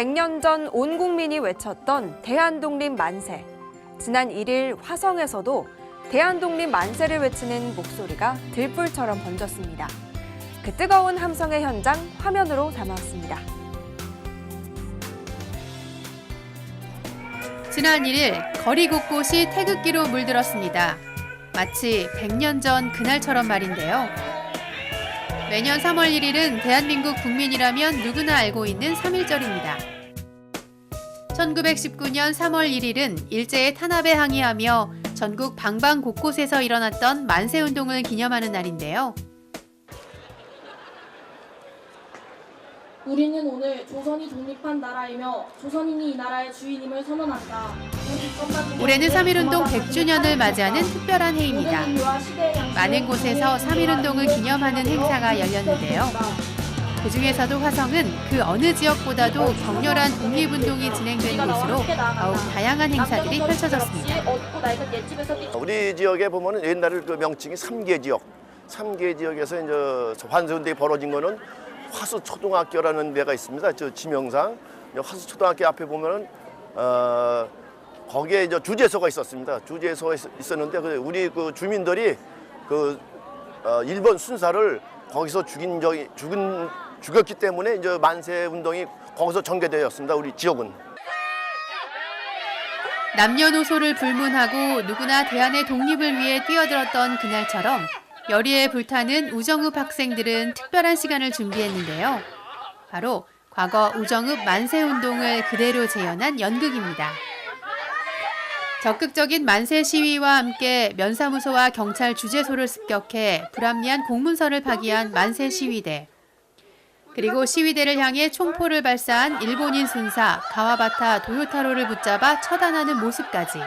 100년 전 온 국민이 외쳤던 대한독립 만세. 지난 1일 화성에서도 대한독립 만세를 외치는 목소리가 들불처럼 번졌습니다. 그 뜨거운 함성의 현장 화면으로 담아왔습니다. 지난 1일 거리 곳곳이 태극기로 물들었습니다. 마치 100년 전 그날처럼 말인데요. 매년 3월 1일은 대한민국 국민이라면 누구나 알고 있는 3.1절입니다. 1919년 3월 1일은 일제의 탄압에 항의하며 전국 방방 곳곳에서 일어났던 만세운동을 기념하는 날인데요. 우리는 오늘 조선이 독립한 나라이며 조선인이 이 나라의 주인임을 선언한다. 올해는 3.1운동 100주년을 맞이하는 특별한 해입니다. 많은 곳에서 3.1운동을 기념하는 행사가 열렸는데요. 그 중에서도 화성은 그 어느 지역보다도 격렬한 독립운동이 진행된 곳으로 더욱 다양한 행사들이 펼쳐졌습니다. 우리 지역에 보면은 옛날에 그 명칭이 삼계 지역, 삼계 지역에서 이제 환세운동이 벌어진 거는 화수 초등학교라는 데가 있습니다. 저 지명상 화수 초등학교 앞에 보면은 어 거기에 이제 주재소가 있었습니다. 주재소가 있- 있었는데 그 우리 그 주민들이 그 어, 일본 순사를 거기서 죽인 적이 죽은 죽였기 때문에 이제 만세 운동이 거기서 전개되었습니다. 우리 지역은. 남녀노소를 불문하고 누구나 대한의 독립을 위해 뛰어들었던 그날처럼 열의에 불타는 우정읍 학생들은 특별한 시간을 준비했는데요. 바로 과거 우정읍 만세운동을 그대로 재현한 연극입니다. 적극적인 만세 시위와 함께 면사무소와 경찰 주재소를 습격해 불합리한 공문서를 파기한 만세 시위대. 그리고 시위대를 향해 총포를 발사한 일본인 순사 가와바타 도요타로를 붙잡아 처단하는 모습까지.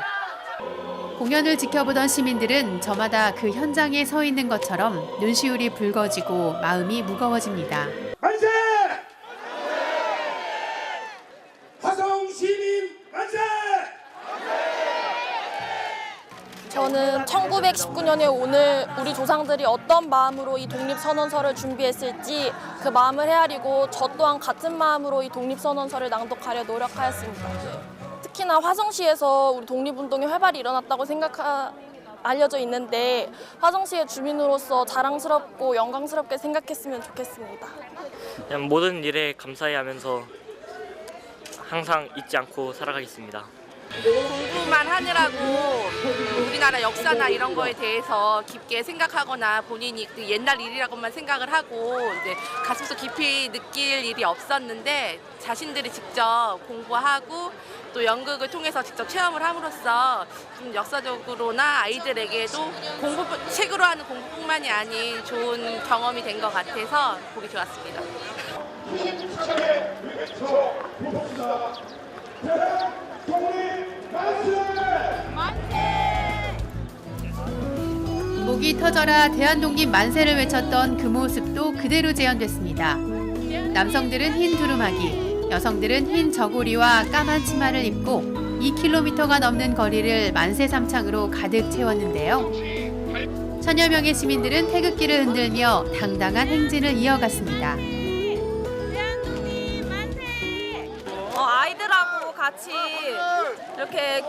공연을 지켜보던 시민들은 저마다 그 현장에 서 있는 것처럼 눈시울이 붉어지고 마음이 무거워집니다. 만세! 화성 시민 만세! 저는 1919년에 오늘 우리 조상들이 어떤 마음으로 이 독립선언서를 준비했을지 그 마음을 헤아리고 저 또한 같은 마음으로 이 독립선언서를 낭독하려 노력하였습니다. 특히나 화성시에서 우리 독립운동이 활발히 일어났다고 생각하 알려져 있는데 화성시의 주민으로서 자랑스럽고 영광스럽게 생각했으면 좋겠습니다. 모든 일에 감사해 하면서 항상 잊지 않고 살아가겠습니다. 공부만 하느라고 우리나라 역사나 이런 거에 대해서 깊게 생각하거나 본인이 그 옛날 일이라고만 생각을 하고 이제 가슴속 깊이 느낄 일이 없었는데 자신들이 직접 공부하고 또 연극을 통해서 직접 체험을 함으로써 좀 역사적으로나 아이들에게도 공부 책으로 하는 공부뿐만이 아닌 좋은 경험이 된 것 같아서 보기 좋았습니다. 목이 터져라 대한독립 만세를 외쳤던 그 모습도 그대로 재현됐습니다. 남성들은 흰 두루마기, 여성들은 흰 저고리와 까만 치마를 입고 2km가 넘는 거리를 만세 삼창으로 가득 채웠는데요. 천여 명의 시민들은 태극기를 흔들며 당당한 행진을 이어갔습니다. 같이 이렇게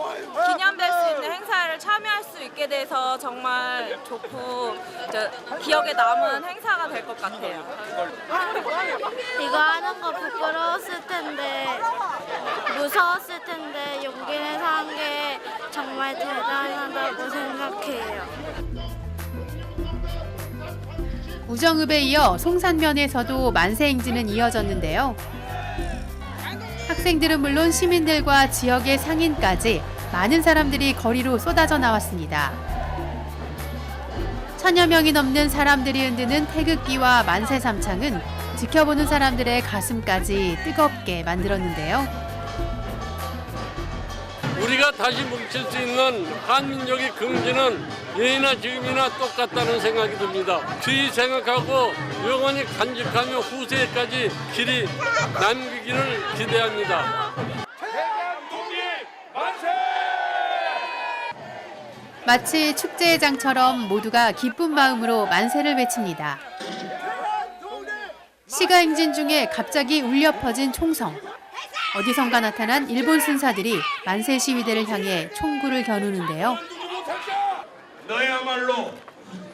기념될 수 있는 행사를 참여할 수 있게 돼서 정말 좋고 이제 기억에 남은 행사가 될 것 같아요. 이거 하는 거 부끄러웠을 텐데 무서웠을 텐데 용기 내서 한 게 정말 대단하다고 생각해요. 우정읍에 이어 송산면에서도 만세 행진은 이어졌는데요. 학생들은 물론 시민들과 지역의 상인까지 많은 사람들이 거리로 쏟아져 나왔습니다. 천여 명이 넘는 사람들이 흔드는 태극기와 만세 삼창은 지켜보는 사람들의 가슴까지 뜨겁게 만들었는데요. 우리가 다시 뭉칠 수 있는 한민족의 긍지는 예나 지금이나 똑같다는 생각이 듭니다. 주의 생각하고 영원히 간직하며 후세까지 길이 남기기를 기대합니다. 마치 축제의 장처럼 모두가 기쁜 마음으로 만세를 외칩니다. 시가 행진 중에 갑자기 울려 퍼진 총성. 어디선가 나타난 일본 순사들이 만세 시위대를 향해 총구를 겨누는데요. 너야말로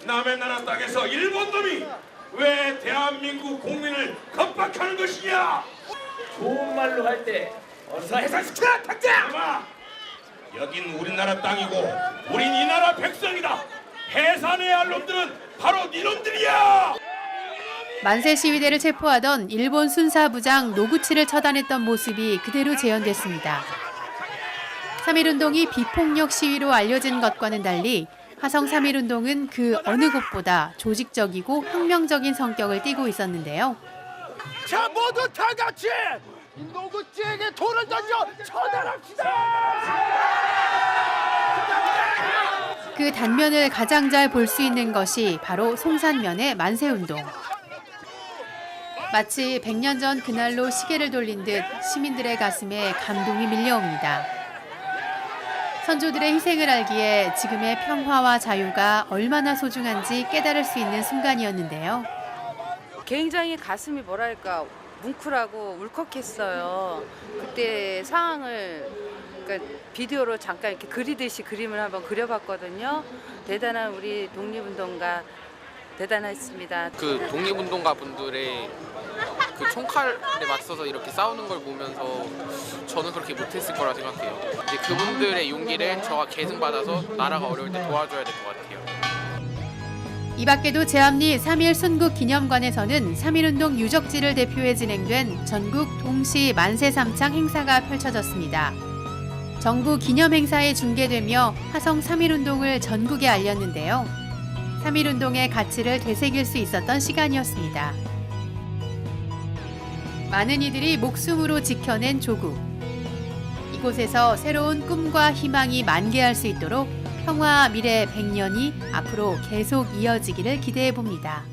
남의 나라 땅에서 일본 놈이 왜 대한민국 국민을 겁박하는 것이냐? 좋은 말로 할 때 어서 해산시켜라 당장! 아마 여긴 우리나라 땅이고 우린 이 나라 백성이다. 해산해야 할 놈들은 바로 니놈들이야. 만세 시위대를 체포하던 일본 순사부장 노구치를 처단했던 모습이 그대로 재현됐습니다. 3.1운동이 비폭력 시위로 알려진 것과는 달리 화성 3.1운동은 그 어느 곳보다 조직적이고 혁명적인 성격을 띠고 있었는데요. 자 모두 다 같이 노구찌에게 돌을 던져 처단합시다. 그 단면을 가장 잘 볼 수 있는 것이 바로 송산면의 만세운동. 마치 100년 전 그날로 시계를 돌린 듯 시민들의 가슴에 감동이 밀려옵니다. 선조들의 희생을 알기에 지금의 평화와 자유가 얼마나 소중한지 깨달을 수 있는 순간이었는데요. 굉장히 가슴이 뭐랄까 뭉클하고 울컥했어요. 그때 상황을 그러니까 비디오로 잠깐 이렇게 그리듯이 그림을 한번 그려봤거든요. 대단한 우리 독립운동가 대단했습니다. 그 독립운동가 분들의 그 총칼에 맞서서 이렇게 싸우는 걸 보면서 저는 그렇게 못했을 거라 생각해요. 이제 그분들의 용기를 저가 계승받아서 나라가 어려울 때 도와줘야 될 것 같아요. 이 밖에도 제암리 3.1 순국 기념관에서는 3.1운동 유적지를 대표해 진행된 전국 동시 만세 삼창 행사가 펼쳐졌습니다. 정부 기념 행사에 중계되며 화성 3.1운동을 전국에 알렸는데요. 3.1운동의 가치를 되새길 수 있었던 시간이었습니다. 많은 이들이 목숨으로 지켜낸 조국. 이곳에서 새로운 꿈과 희망이 만개할 수 있도록 평화 미래 100년이 앞으로 계속 이어지기를 기대해 봅니다.